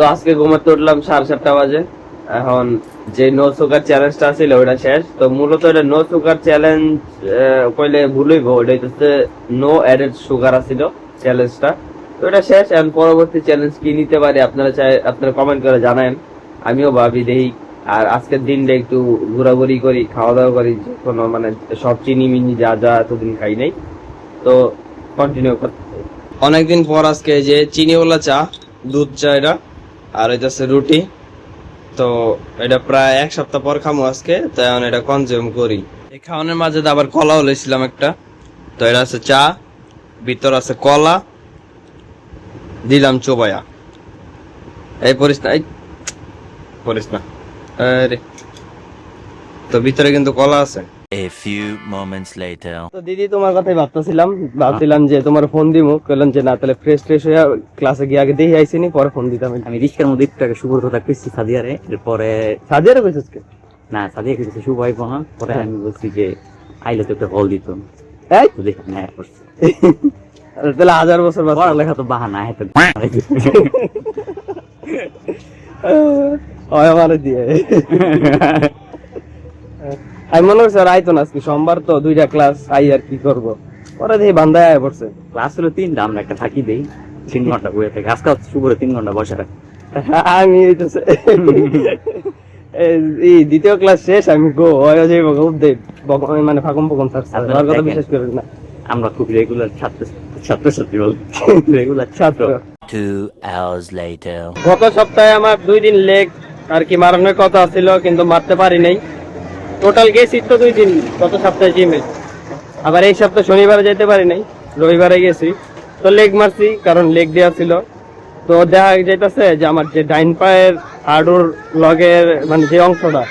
তো আজকে ঘুমাতে উঠলাম সাড়ে সাতটা বাজে। এখন যে নো সুগার চ্যালেঞ্জটা ছিল ওটা শেষ। তো মূলত এটা নো সুগার চ্যালেঞ্জ কইলে ভুলই ভুলইব ওটা হচ্ছে নো অ্যাডেড সুগার আছিল চ্যালেঞ্জটা তো এটা শেষ, এখন পরবর্তী চ্যালেঞ্জ কি নিতে পারি আপনারা চাই, আপনারা কমেন্ট করে জানান আমিও ভাবি দেই, আর আজকের দিনটা একটু ঘোরাঘুরি করি খাওয়া দাওয়া করি কোনো মানে সব চিনি মিনি যা যা এতদিন খাই নাই। তো কন্টিনিউ করতে। অনেকদিন পর আজকে যে চিনিওয়ালা চা, দুধ চা এটা আর হচ্ছে রুটি। তো এটা প্রায় এক সপ্তাহ পর খামো আজকে, তো এখন এটা কনজিউম করি। এই খাওয়ানোর মাঝে আবার কলাও লইছিলাম একটা। তো এটা আছে চা, ভিতর আছে কলা, দিলাম চোবায়া। এই পরিস না এই পরিস না তো ভিতরে কিন্তু কলা আছে। A few moments later. তো দিদি তোমার কথাই ভাবতেছিলাম। ভাবছিলাম যে তোমার ফোন দিমু। কইলাম যে না তাহলে ফ্রেশ ট্রেশ হয়ে ক্লাসে গিয়ে আগে দেখে আইসিনি পরে ফোন দিতাম। আমি রিস্কার মধ্যে একটু আগে শুভর কথা কইছি সাদিয়ারে। এরপরে সাজিয়ে রেখেছিস কে? না সাদিয়া কইছে শুভ আইব না। পরে আমি বলছি যে আইলে তো একটা হল দিত। এই? তো দেখি না করছে। আরে তাহলে হাজার বছর বাদ পড়ালেখা তো বাহানা হ্যাঁ তো হয় আমার দিয়ে। আমি মনে করছি আর আইতো না আজকে সোমবার তো দুইটা ক্লাস আই আর কি করব। পরে দেখি বান্ধায় আয় পড়ছে। ক্লাস হলো তিনটা আমরা একটা থাকি দেই তিন ঘণ্টা বইয়ে থাকে। আজকাল শুভরে তিন ঘণ্টা বসে রাখি আমি হইতেছে এই দ্বিতীয় ক্লাস শেষ আমি গো হয় যাইব মানে ফাঁকম ফাঁকম স্যার কথা বিশ্বাস করেন না। আমরা খুব রেগুলার ছাত্র ছাত্র। ছাত্রী। বল রেগুলার ছাত্র গত সপ্তাহে আমার দুই দিন লেগ আর কি মারানোর কথা ছিল কিন্তু মারতে পারি নাই। টোটাল গেছি তো দুই দিন, গত সপ্তাহে জিমে আবার এই সপ্তাহে শনিবারে যেতে পারি নাই, রবিবারে গেছি। তো লেগ মারছি, কারণ লেগ দেওয়া ছিল। তো দেখা যাইতেছে যে আমার যে ডাইন পায়ের হাডুর লগের মানে যে অংশটা,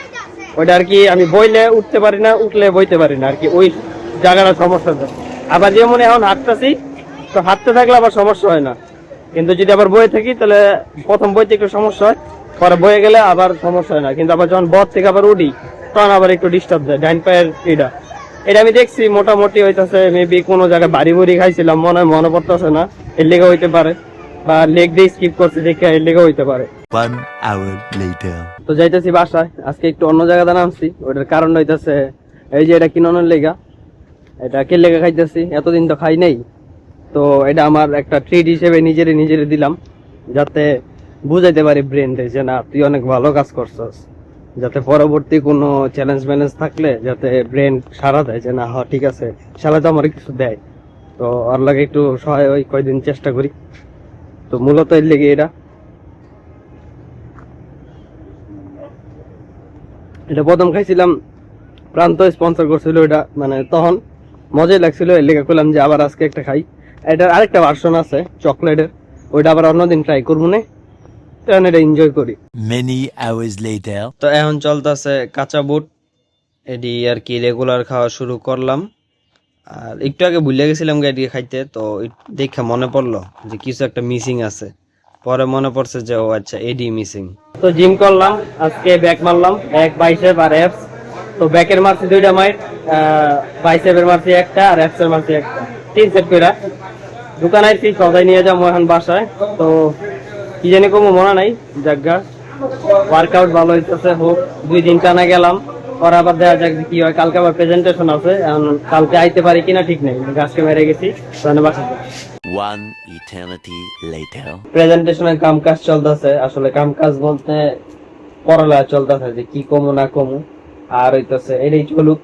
ওইটা আর কি আমি বইলে উঠতে পারি না, উঠলে বইতে পারি না, আর কি ওই জায়গাটা সমস্যা আবার যেমন এখন হাঁটতেছি, তো হাঁটতে থাকলে আবার সমস্যা হয় না। কিন্তু যদি আবার বয়ে থাকি, তাহলে প্রথম বইতে একটু সমস্যা হয়, পরে বয়ে গেলে আবার সমস্যা হয় না। কিন্তু আবার যখন বধ থেকে আবার উঠি তখন আবার একটু ডিস্টার্ব দেয় ডাইন পায়ের এটা এটা আমি দেখছি মোটামুটি হইতাছে মেবি কোনো জায়গায় বাড়ি বুড়ি খাইছিলাম মনে হয় মনে পড়তেছে না এর লেগে হইতে পারে। বা লেগ দিয়ে স্কিপ করছি দেখে এর লেগে হইতে পারে. তো যাইতেছি বাসায় আজকে একটু অন্য জায়গাতে নামছি ওটার কারণ হইতাছে এই যে এটা কিনানোর লেগা এটা কে লেগা খাইতেছি এতদিন তো খাই নাই। তো এটা আমার একটা ট্রিট হিসেবে নিজেরে নিজেরে দিলাম যাতে বুঝাইতে পারি ব্রেনরে যে না তুই অনেক ভালো কাজ করছস। যাতে পরবর্তী কোনো চ্যালেঞ্জ ম্যালেঞ্জ থাকলে যাতে ব্রেন সারা দেয় যে না, হ, ঠিক আছে। সারা তো আমার কিছু দেয়। তো ওর লাগে একটু সহায় ওই কয়দিন চেষ্টা করি। তো মূলত এর লেগে এটা। এটা প্রথম খাইছিলাম, প্রান্ত স্পন্সর করছিল এটা মানে তখন মজাই লাগছিল, এর লেগে করলাম যে আবার আজকে একটা খাই। এটার আরেকটা ভার্সন আছে চকলেটের ওইটা আবার অন্যদিন ট্রাই করব না। এটা এনজয় করি। Many hours later. তো এখন চলতেছে কাঁচা বুট। এটি আর কি রেগুলার খাওয়া শুরু করলাম। আর একটু আগে ভুলে গেছিলাম এটি খাইতে তো দেখে মনে পড়ল যে কিছু একটা মিসিং আছে। পরে মনে পড়ছে যে ও আচ্ছা এডি মিসিং তো জিম করলাম আজকে ব্যাক মারলাম এক বাইসেপ আর অ্যাপস তো ব্যাকের মারছি দুইটা মাইট বাইসেপের মারছি একটা আর অ্যাপসের মারছি একটা। তিন সেট কইরা। দোকান আইছি সদাই নিয়ে যাব এখন বাসায়। তো কি জানি কমো মনে নাই? জায়গা ওয়ার্কআউট ভালো হইতেছে হোক দুই দিন টানা গেলাম পরে আবার দেখা যাক কি হয়। কালকে আবার প্রেজেন্টেশন আছে এখন কালকে আইতে পারি কিনা ঠিক নেই গাছকে মেরে গেছি বাসাতে One eternity later. প্রেজেন্টেশনের কাম কাজ চলতেছে আসলে কাম কাজ বলতে পড়ালেখা চলতেছে যে কি কমু না কমু আর হইতেছে এটাই চলুক।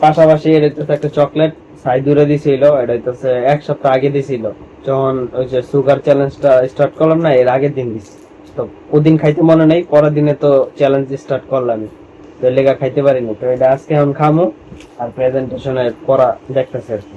পাশাপাশি এটা হইতেছে একটা চকলেট সাই দূরে দিছিল, এটা হইতেছে এক সপ্তাহ আগে দিছিল। যখন ওই যে সুগার চ্যালেঞ্জটা স্টার্ট করলাম না, এর আগের দিন দিছি। তো ওদিন খাইতে মনে নেই, পরের দিনে তো চ্যালেঞ্জ স্টার্ট করলাম। তো লেগা খাইতে পারিনি। তো এটা আজকে এখন খামো, আর প্রেজেন্টেশনের পড়া দেখতেছে আর কি।